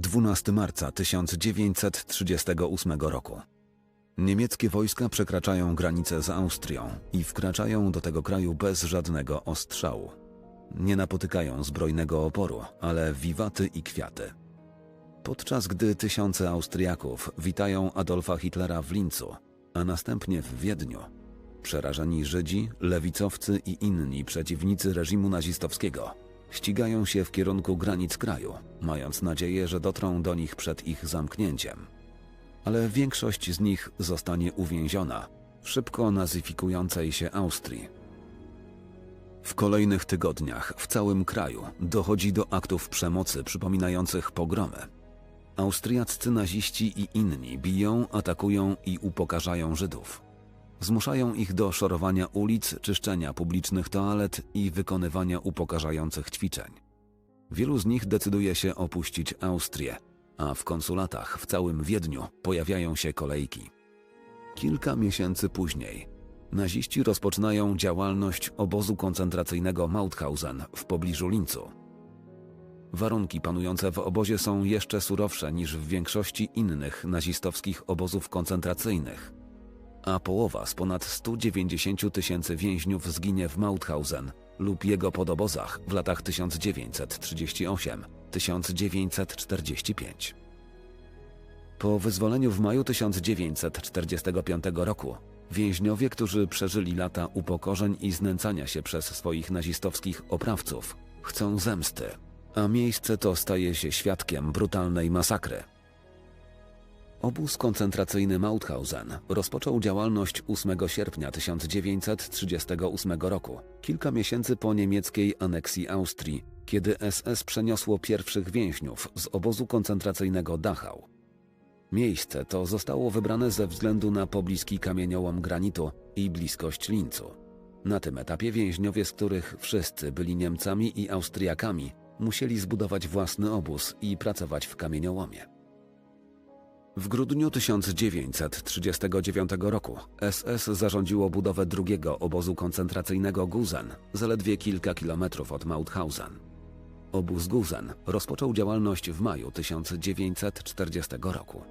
12 marca 1938 roku. Niemieckie wojska przekraczają granicę z Austrią i wkraczają do tego kraju bez żadnego ostrzału. Nie napotykają zbrojnego oporu, ale wiwaty i kwiaty. Podczas gdy tysiące Austriaków witają Adolfa Hitlera w Lincu, a następnie w Wiedniu, przerażeni Żydzi, lewicowcy i inni przeciwnicy reżimu nazistowskiego ścigają się w kierunku granic kraju, mając nadzieję, że dotrą do nich przed ich zamknięciem. Ale większość z nich zostanie uwięziona w szybko nazyfikującej się Austrii. W kolejnych tygodniach w całym kraju dochodzi do aktów przemocy przypominających pogromy. Austriaccy naziści i inni biją, atakują i upokarzają Żydów. Zmuszają ich do szorowania ulic, czyszczenia publicznych toalet i wykonywania upokarzających ćwiczeń. Wielu z nich decyduje się opuścić Austrię, a w konsulatach w całym Wiedniu pojawiają się kolejki. Kilka miesięcy później naziści rozpoczynają działalność obozu koncentracyjnego Mauthausen w pobliżu Lincu. Warunki panujące w obozie są jeszcze surowsze niż w większości innych nazistowskich obozów koncentracyjnych, a połowa z ponad 190 tysięcy więźniów zginie w Mauthausen lub jego podobozach w latach 1938-1945. Po wyzwoleniu w maju 1945 roku więźniowie, którzy przeżyli lata upokorzeń i znęcania się przez swoich nazistowskich oprawców, chcą zemsty, a miejsce to staje się świadkiem brutalnej masakry. Obóz koncentracyjny Mauthausen rozpoczął działalność 8 sierpnia 1938 roku, kilka miesięcy po niemieckiej aneksji Austrii, kiedy SS przeniosło pierwszych więźniów z obozu koncentracyjnego Dachau. Miejsce to zostało wybrane ze względu na pobliski kamieniołom granitu i bliskość Lincu. Na tym etapie więźniowie, z których wszyscy byli Niemcami i Austriakami, musieli zbudować własny obóz i pracować w kamieniołomie. W grudniu 1939 roku SS zarządziło budowę drugiego obozu koncentracyjnego Gusen, zaledwie kilka kilometrów od Mauthausen. Obóz Gusen rozpoczął działalność w maju 1940 roku.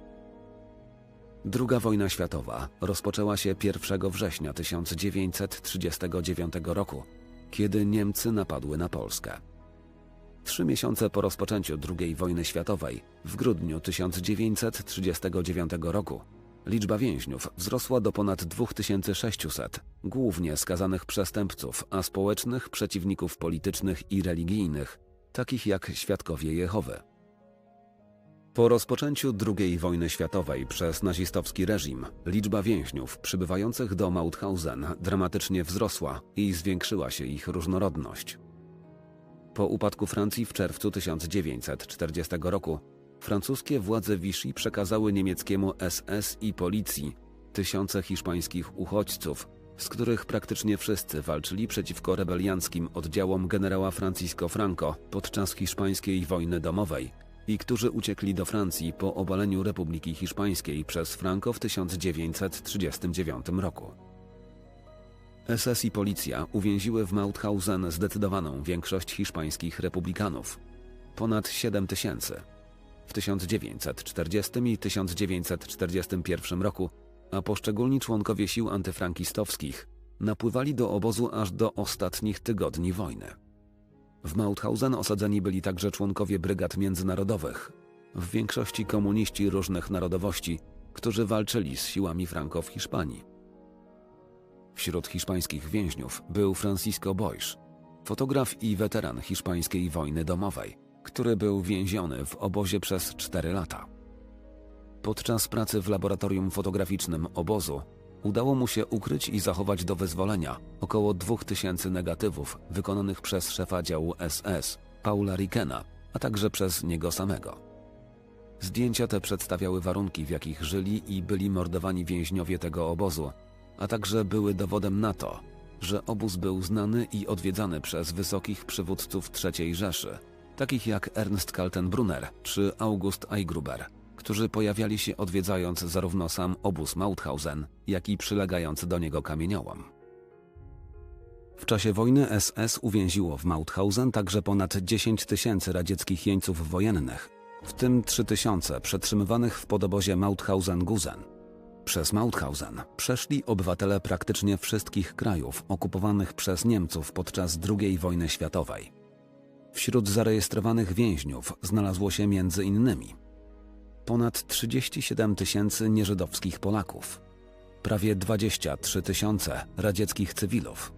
Druga wojna światowa rozpoczęła się 1 września 1939 roku, kiedy Niemcy napadły na Polskę. Trzy miesiące po rozpoczęciu II wojny światowej, w grudniu 1939 roku, liczba więźniów wzrosła do ponad 2600, głównie skazanych przestępców, a społecznych przeciwników politycznych i religijnych, takich jak świadkowie Jehowy. Po rozpoczęciu II wojny światowej przez nazistowski reżim, liczba więźniów przybywających do Mauthausen dramatycznie wzrosła i zwiększyła się ich różnorodność. Po upadku Francji w czerwcu 1940 roku francuskie władze Vichy przekazały niemieckiemu SS i policji tysiące hiszpańskich uchodźców, z których praktycznie wszyscy walczyli przeciwko rebelianckim oddziałom generała Francisco Franco podczas hiszpańskiej wojny domowej i którzy uciekli do Francji po obaleniu Republiki Hiszpańskiej przez Franco w 1939 roku. SS i policja uwięziły w Mauthausen zdecydowaną większość hiszpańskich republikanów ponad 7 tysięcy. W 1940 i 1941 roku, a poszczególni członkowie sił antyfrankistowskich napływali do obozu aż do ostatnich tygodni wojny. W Mauthausen osadzeni byli także członkowie brygad międzynarodowych, w większości komuniści różnych narodowości, którzy walczyli z siłami Franco w Hiszpanii. Wśród hiszpańskich więźniów był Francisco Boix, fotograf i weteran hiszpańskiej wojny domowej, który był więziony w obozie przez 4 lata. Podczas pracy w laboratorium fotograficznym obozu udało mu się ukryć i zachować do wyzwolenia około 2000 negatywów wykonanych przez szefa działu SS, Paula Rikena, a także przez niego samego. Zdjęcia te przedstawiały warunki, w jakich żyli i byli mordowani więźniowie tego obozu, a także były dowodem na to, że obóz był znany i odwiedzany przez wysokich przywódców III Rzeszy, takich jak Ernst Kaltenbrunner czy August Eigruber, którzy pojawiali się odwiedzając zarówno sam obóz Mauthausen, jak i przylegający do niego kamieniołom. W czasie wojny SS uwięziło w Mauthausen także ponad 10 tysięcy radzieckich jeńców wojennych, w tym 3000 przetrzymywanych w podobozie Mauthausen-Gusen. Przez Mauthausen przeszli obywatele praktycznie wszystkich krajów okupowanych przez Niemców podczas II wojny światowej. Wśród zarejestrowanych więźniów znalazło się między innymi ponad 37 tysięcy nieżydowskich Polaków, prawie 23 tysiące radzieckich cywilów,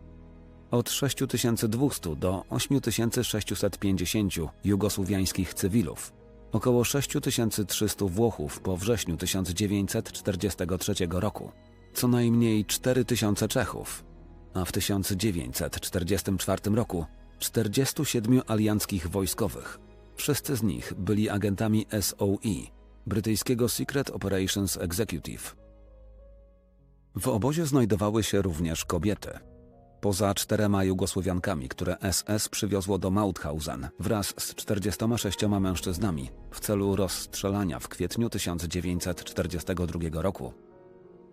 od 6200 do 8650 jugosłowiańskich cywilów, około 6300 Włochów po wrześniu 1943 roku, co najmniej 4000 Czechów, a w 1944 roku 47 alianckich wojskowych. Wszyscy z nich byli agentami SOE, brytyjskiego Secret Operations Executive. W obozie znajdowały się również kobiety. Poza czterema Jugosłowiankami, które SS przywiozło do Mauthausen wraz z 46 mężczyznami w celu rozstrzelania w kwietniu 1942 roku.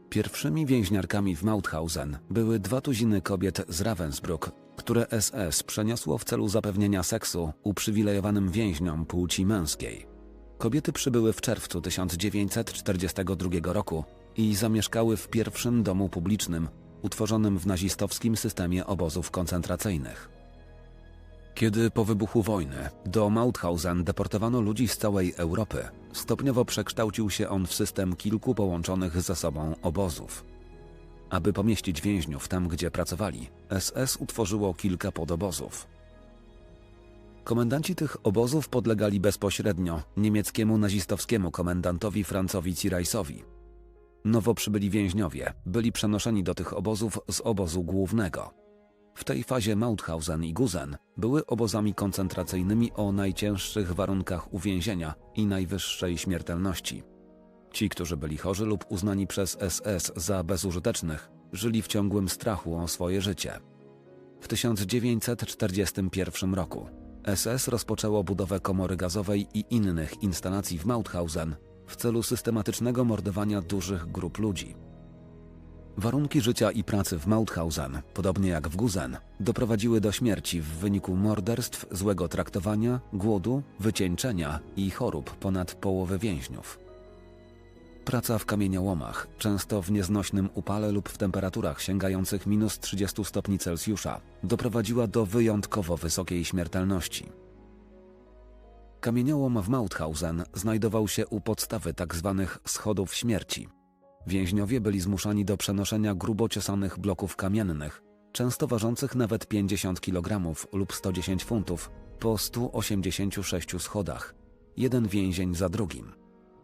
Pierwszymi więźniarkami w Mauthausen były dwa tuziny kobiet z Ravensbrück, które SS przeniosło w celu zapewnienia seksu uprzywilejowanym więźniom płci męskiej. Kobiety przybyły w czerwcu 1942 roku i zamieszkały w pierwszym domu publicznym utworzonym w nazistowskim systemie obozów koncentracyjnych. Kiedy po wybuchu wojny do Mauthausen deportowano ludzi z całej Europy, stopniowo przekształcił się on w system kilku połączonych ze sobą obozów. Aby pomieścić więźniów tam, gdzie pracowali, SS utworzyło kilka podobozów. Komendanci tych obozów podlegali bezpośrednio niemieckiemu nazistowskiemu komendantowi Francowi Cirajsowi. Nowo przybyli więźniowie byli przenoszeni do tych obozów z obozu głównego. W tej fazie Mauthausen i Gusen były obozami koncentracyjnymi o najcięższych warunkach uwięzienia i najwyższej śmiertelności. Ci, którzy byli chorzy lub uznani przez SS za bezużytecznych, żyli w ciągłym strachu o swoje życie. W 1941 roku SS rozpoczęło budowę komory gazowej i innych instalacji w Mauthausen w celu systematycznego mordowania dużych grup ludzi. Warunki życia i pracy w Mauthausen, podobnie jak w Guzen, doprowadziły do śmierci w wyniku morderstw, złego traktowania, głodu, wycieńczenia i chorób ponad połowy więźniów. Praca w kamieniołomach, często w nieznośnym upale lub w temperaturach sięgających minus 30 stopni Celsjusza, doprowadziła do wyjątkowo wysokiej śmiertelności. Kamieniołom w Mauthausen znajdował się u podstawy tzw. Tak schodów śmierci. Więźniowie byli zmuszani do przenoszenia grubo ciosanych bloków kamiennych, często ważących nawet 50 kg lub 110 funtów, po 186 schodach, jeden więzień za drugim.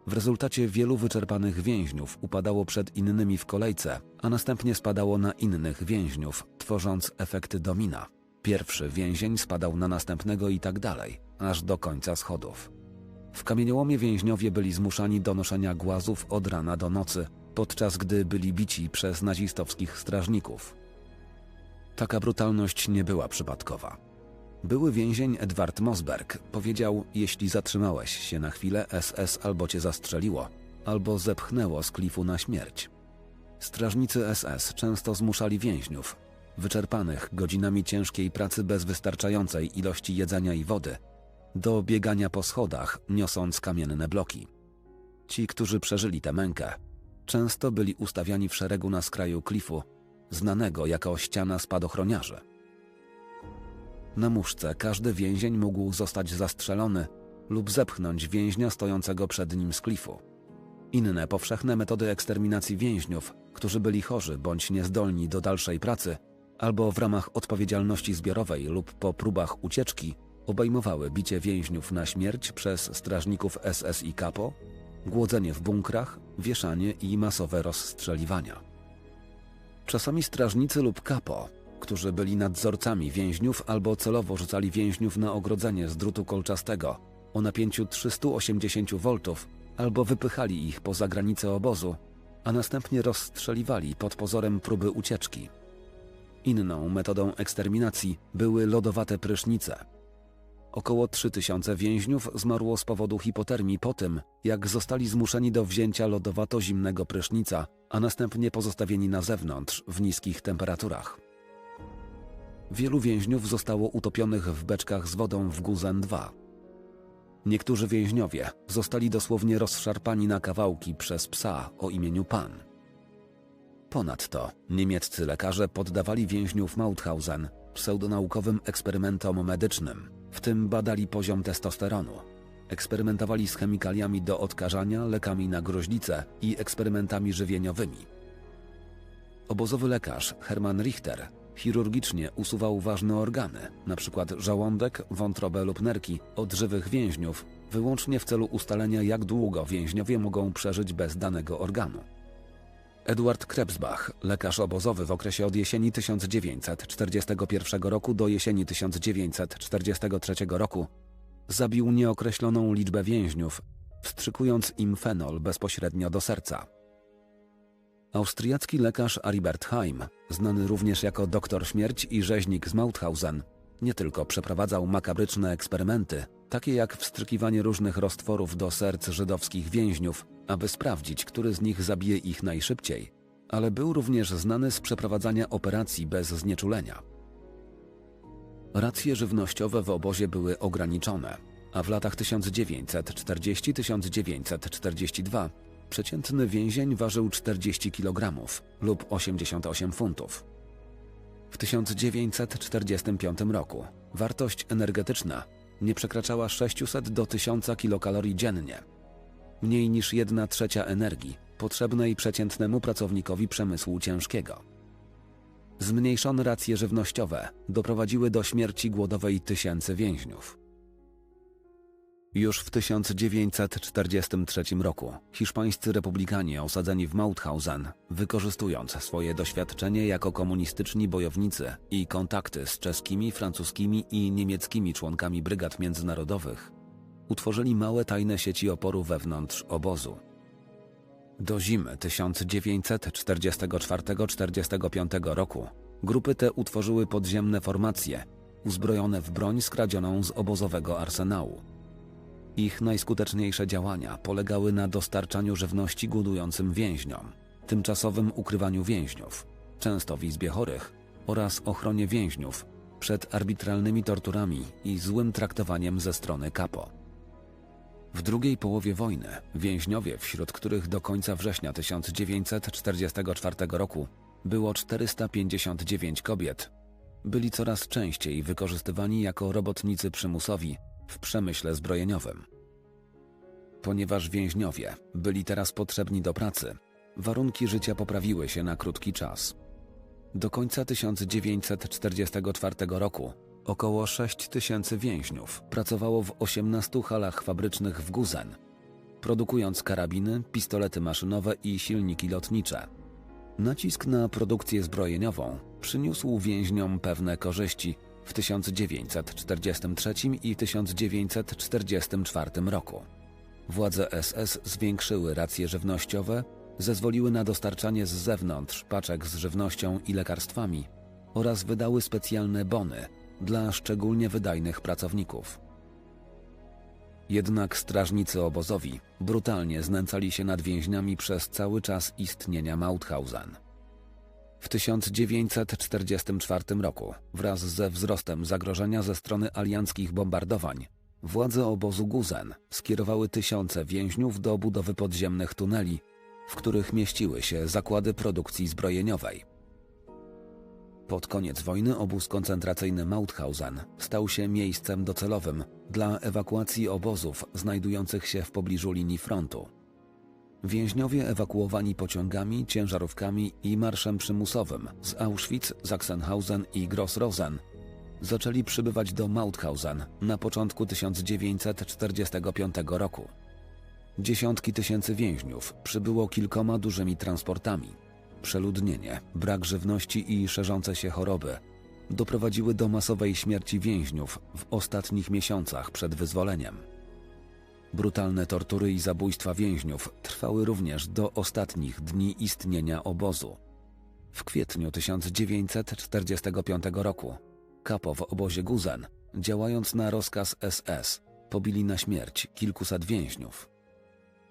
W rezultacie wielu wyczerpanych więźniów upadało przed innymi w kolejce, a następnie spadało na innych więźniów, tworząc efekty domina. Pierwszy więzień spadał na następnego i tak dalej, aż do końca schodów. W kamieniołomie więźniowie byli zmuszani do noszenia głazów od rana do nocy, podczas gdy byli bici przez nazistowskich strażników. Taka brutalność nie była przypadkowa. Były więzień Edward Mosberg powiedział: Jeśli zatrzymałeś się na chwilę, SS albo cię zastrzeliło, albo zepchnęło z klifu na śmierć. Strażnicy SS często zmuszali więźniów, wyczerpanych godzinami ciężkiej pracy bez wystarczającej ilości jedzenia i wody, do biegania po schodach, niosąc kamienne bloki. Ci, którzy przeżyli tę mękę, często byli ustawiani w szeregu na skraju klifu, znanego jako ściana spadochroniarzy. Na muszce każdy więzień mógł zostać zastrzelony lub zepchnąć więźnia stojącego przed nim z klifu. Inne powszechne metody eksterminacji więźniów, którzy byli chorzy bądź niezdolni do dalszej pracy, albo w ramach odpowiedzialności zbiorowej lub po próbach ucieczki, obejmowały bicie więźniów na śmierć przez strażników SS i Kapo, głodzenie w bunkrach, wieszanie i masowe rozstrzeliwania. Czasami strażnicy lub kapo którzy byli nadzorcami więźniów albo celowo rzucali więźniów na ogrodzenie z drutu kolczastego o napięciu 380 V albo wypychali ich poza granice obozu, a następnie rozstrzeliwali pod pozorem próby ucieczki. Inną metodą eksterminacji były lodowate prysznice. Około 3000 więźniów zmarło z powodu hipotermii po tym, jak zostali zmuszeni do wzięcia lodowato-zimnego prysznica, a następnie pozostawieni na zewnątrz w niskich temperaturach. Wielu więźniów zostało utopionych w beczkach z wodą w Guzen 2. Niektórzy więźniowie zostali dosłownie rozszarpani na kawałki przez psa o imieniu Pan. Ponadto niemieccy lekarze poddawali więźniów Mauthausen pseudonaukowym eksperymentom medycznym, w tym badali poziom testosteronu. Eksperymentowali z chemikaliami do odkażania, lekami na gruźlicę i eksperymentami żywieniowymi. Obozowy lekarz Hermann Richter chirurgicznie usuwał ważne organy, np. żołądek, wątrobę lub nerki, od żywych więźniów, wyłącznie w celu ustalenia, jak długo więźniowie mogą przeżyć bez danego organu. Edward Krebsbach, lekarz obozowy w okresie od jesieni 1941 roku do jesieni 1943 roku, zabił nieokreśloną liczbę więźniów, wstrzykując im fenol bezpośrednio do serca. Austriacki lekarz Aribert Heim, znany również jako doktor śmierć i rzeźnik z Mauthausen, nie tylko przeprowadzał makabryczne eksperymenty, takie jak wstrykiwanie różnych roztworów do serc żydowskich więźniów, aby sprawdzić, który z nich zabije ich najszybciej, ale był również znany z przeprowadzania operacji bez znieczulenia. Racje żywnościowe w obozie były ograniczone, a w latach 1940-1942 przeciętny więzień ważył 40 kg lub 88 funtów. W 1945 roku wartość energetyczna nie przekraczała 600 do 1000 kilokalorii dziennie. Mniej niż 1 trzecia energii potrzebnej przeciętnemu pracownikowi przemysłu ciężkiego. Zmniejszone racje żywnościowe doprowadziły do śmierci głodowej tysięcy więźniów. Już w 1943 roku hiszpańscy republikanie osadzeni w Mauthausen, wykorzystując swoje doświadczenie jako komunistyczni bojownicy i kontakty z czeskimi, francuskimi i niemieckimi członkami brygad międzynarodowych, utworzyli małe tajne sieci oporu wewnątrz obozu. Do zimy 1944-45 roku grupy te utworzyły podziemne formacje, uzbrojone w broń skradzioną z obozowego arsenału. Ich najskuteczniejsze działania polegały na dostarczaniu żywności głodującym więźniom, tymczasowym ukrywaniu więźniów, często w izbie chorych, oraz ochronie więźniów przed arbitralnymi torturami i złym traktowaniem ze strony kapo. W drugiej połowie wojny więźniowie, wśród których do końca września 1944 roku było 459 kobiet, byli coraz częściej wykorzystywani jako robotnicy przymusowi w przemyśle zbrojeniowym. Ponieważ więźniowie byli teraz potrzebni do pracy, warunki życia poprawiły się na krótki czas. Do końca 1944 roku około 6 tysięcy więźniów pracowało w 18 halach fabrycznych w Guzen, produkując karabiny, pistolety maszynowe i silniki lotnicze. Nacisk na produkcję zbrojeniową przyniósł więźniom pewne korzyści, w 1943 i 1944 roku. Władze SS zwiększyły racje żywnościowe, zezwoliły na dostarczanie z zewnątrz paczek z żywnością i lekarstwami oraz wydały specjalne bony dla szczególnie wydajnych pracowników. Jednak strażnicy obozowi brutalnie znęcali się nad więźniami przez cały czas istnienia Mauthausen. W 1944 roku, wraz ze wzrostem zagrożenia ze strony alianckich bombardowań, władze obozu Guzen skierowały tysiące więźniów do budowy podziemnych tuneli, w których mieściły się zakłady produkcji zbrojeniowej. Pod koniec wojny obóz koncentracyjny Mauthausen stał się miejscem docelowym dla ewakuacji obozów znajdujących się w pobliżu linii frontu. Więźniowie ewakuowani pociągami, ciężarówkami i marszem przymusowym z Auschwitz, Sachsenhausen i Grossrosen zaczęli przybywać do Mauthausen na początku 1945 roku. Dziesiątki tysięcy więźniów przybyło kilkoma dużymi transportami. Przeludnienie, brak żywności i szerzące się choroby doprowadziły do masowej śmierci więźniów w ostatnich miesiącach przed wyzwoleniem. Brutalne tortury i zabójstwa więźniów trwały również do ostatnich dni istnienia obozu. W kwietniu 1945 roku kapo w obozie Guzen, działając na rozkaz SS, pobili na śmierć kilkuset więźniów.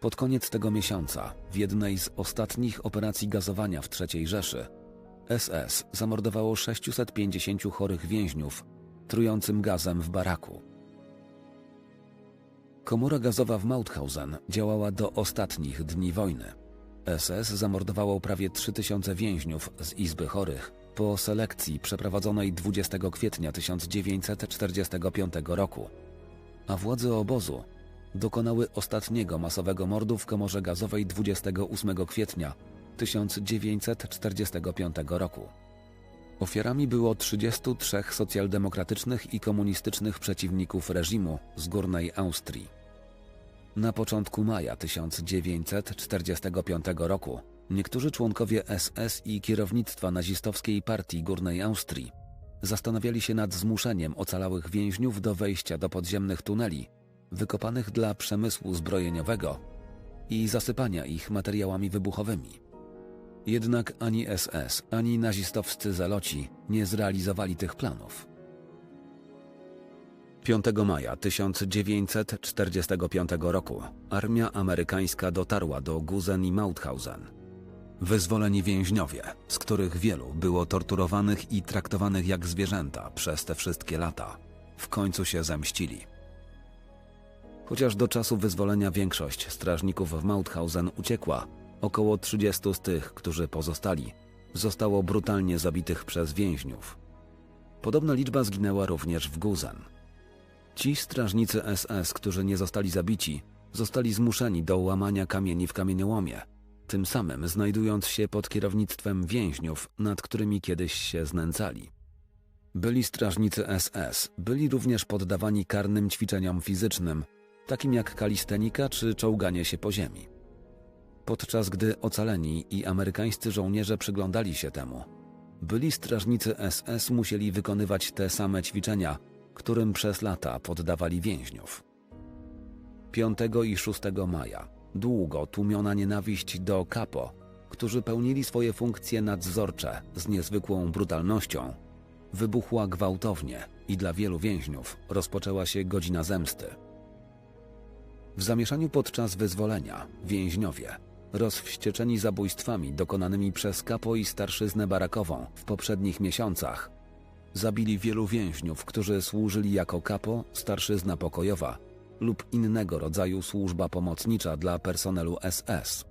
Pod koniec tego miesiąca, w jednej z ostatnich operacji gazowania w III Rzeszy, SS zamordowało 650 chorych więźniów trującym gazem w baraku. Komora gazowa w Mauthausen działała do ostatnich dni wojny. SS zamordowało prawie 3000 więźniów z Izby Chorych po selekcji przeprowadzonej 20 kwietnia 1945 roku. A władze obozu dokonały ostatniego masowego mordu w komorze gazowej 28 kwietnia 1945 roku. Ofiarami było 33 socjaldemokratycznych i komunistycznych przeciwników reżimu z Górnej Austrii. Na początku maja 1945 roku niektórzy członkowie SS i kierownictwa nazistowskiej partii Górnej Austrii zastanawiali się nad zmuszeniem ocalałych więźniów do wejścia do podziemnych tuneli wykopanych dla przemysłu zbrojeniowego i zasypania ich materiałami wybuchowymi. Jednak ani SS, ani nazistowscy zaloci nie zrealizowali tych planów. 5 maja 1945 roku armia amerykańska dotarła do Guzen i Mauthausen. Wyzwoleni więźniowie, z których wielu było torturowanych i traktowanych jak zwierzęta przez te wszystkie lata, w końcu się zemścili. Chociaż do czasu wyzwolenia większość strażników w Mauthausen uciekła, około 30 z tych, którzy pozostali, zostało brutalnie zabitych przez więźniów. Podobna liczba zginęła również w Guzen. Ci strażnicy SS, którzy nie zostali zabici, zostali zmuszeni do łamania kamieni w kamieniołomie, tym samym znajdując się pod kierownictwem więźniów, nad którymi kiedyś się znęcali. Byli strażnicy SS, byli również poddawani karnym ćwiczeniom fizycznym, takim jak kalistenika czy czołganie się po ziemi. Podczas gdy ocaleni i amerykańscy żołnierze przyglądali się temu, byli strażnicy SS musieli wykonywać te same ćwiczenia, którym przez lata poddawali więźniów. 5 i 6 maja długo tłumiona nienawiść do kapo, którzy pełnili swoje funkcje nadzorcze z niezwykłą brutalnością, wybuchła gwałtownie i dla wielu więźniów rozpoczęła się godzina zemsty. W zamieszaniu podczas wyzwolenia więźniowie, rozwścieczeni zabójstwami dokonanymi przez kapo i starszyznę barakową w poprzednich miesiącach, zabili wielu więźniów, którzy służyli jako kapo, starszyzna pokojowa lub innego rodzaju służba pomocnicza dla personelu SS.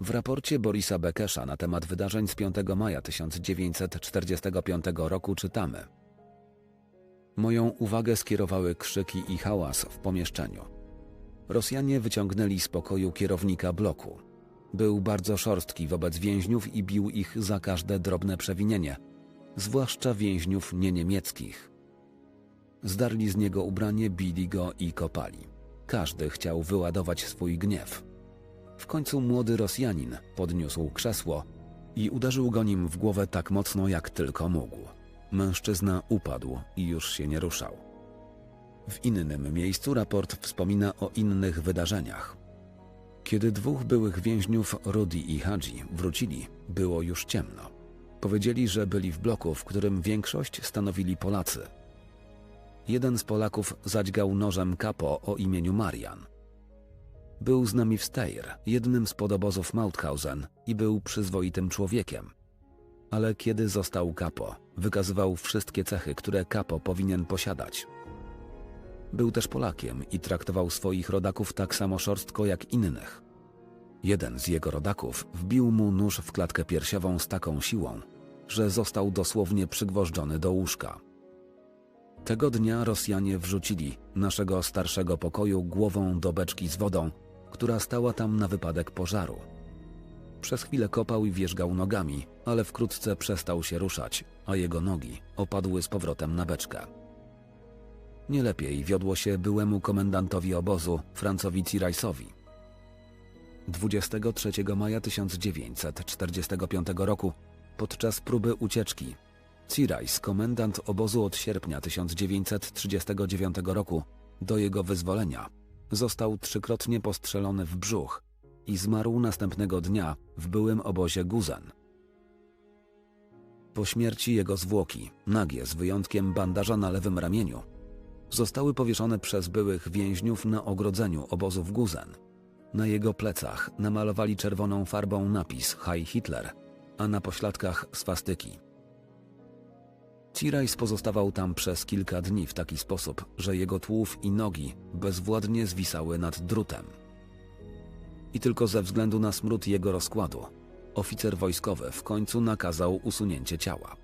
W raporcie Borisa Bekesza na temat wydarzeń z 5 maja 1945 roku czytamy – Moją uwagę skierowały krzyki i hałas w pomieszczeniu. Rosjanie wyciągnęli z pokoju kierownika bloku. Był bardzo szorstki wobec więźniów i bił ich za każde drobne przewinienie, zwłaszcza więźniów nieniemieckich. Zdarli z niego ubranie, bili go i kopali. Każdy chciał wyładować swój gniew. W końcu młody Rosjanin podniósł krzesło i uderzył go nim w głowę tak mocno, jak tylko mógł. Mężczyzna upadł i już się nie ruszał. W innym miejscu raport wspomina o innych wydarzeniach. Kiedy dwóch byłych więźniów, Rudy i Hadzi, wrócili, było już ciemno. Powiedzieli, że byli w bloku, w którym większość stanowili Polacy. Jeden z Polaków zadźgał nożem kapo o imieniu Marian. Był z nami w Steyr, jednym z podobozów Mauthausen i był przyzwoitym człowiekiem. Ale kiedy został kapo, wykazywał wszystkie cechy, które kapo powinien posiadać. Był też Polakiem i traktował swoich rodaków tak samo szorstko jak innych. Jeden z jego rodaków wbił mu nóż w klatkę piersiową z taką siłą, że został dosłownie przygwożdżony do łóżka. Tego dnia Rosjanie wrzucili naszego starszego pokoju głową do beczki z wodą, która stała tam na wypadek pożaru. Przez chwilę kopał i wierzgał nogami, ale wkrótce przestał się ruszać, a jego nogi opadły z powrotem na beczkę. Nie lepiej wiodło się byłemu komendantowi obozu, Francowi Cirajsowi. 23 maja 1945 roku, podczas próby ucieczki, Cirajs, komendant obozu od sierpnia 1939 roku, do jego wyzwolenia, został trzykrotnie postrzelony w brzuch i zmarł następnego dnia w byłym obozie Guzan. Po śmierci jego zwłoki, nagie z wyjątkiem bandaża na lewym ramieniu, zostały powieszone przez byłych więźniów na ogrodzeniu obozu w Guzen. Na jego plecach namalowali czerwoną farbą napis Heil Hitler, a na pośladkach swastyki. Tirajs pozostawał tam przez kilka dni w taki sposób, że jego tułów i nogi bezwładnie zwisały nad drutem. I tylko ze względu na smród jego rozkładu, oficer wojskowy w końcu nakazał usunięcie ciała.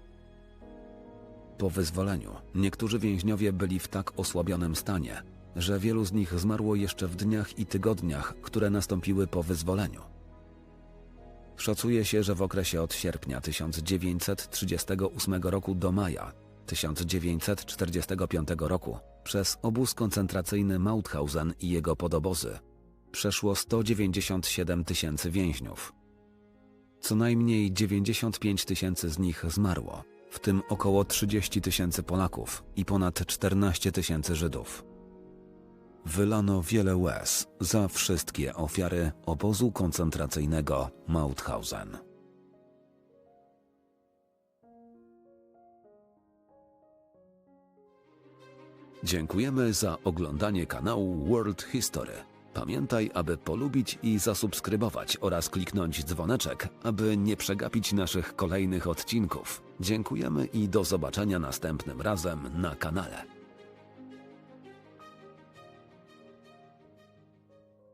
Po wyzwoleniu niektórzy więźniowie byli w tak osłabionym stanie, że wielu z nich zmarło jeszcze w dniach i tygodniach, które nastąpiły po wyzwoleniu. Szacuje się, że w okresie od sierpnia 1938 roku do maja 1945 roku przez obóz koncentracyjny Mauthausen i jego podobozy przeszło 197 tysięcy więźniów. Co najmniej 95 tysięcy z nich zmarło, w tym około 30 tysięcy Polaków i ponad 14 tysięcy Żydów. Wylano wiele łez za wszystkie ofiary obozu koncentracyjnego Mauthausen. Dziękujemy za oglądanie kanału World History. Pamiętaj, aby polubić i zasubskrybować oraz kliknąć dzwoneczek, aby nie przegapić naszych kolejnych odcinków. Dziękujemy i do zobaczenia następnym razem na kanale.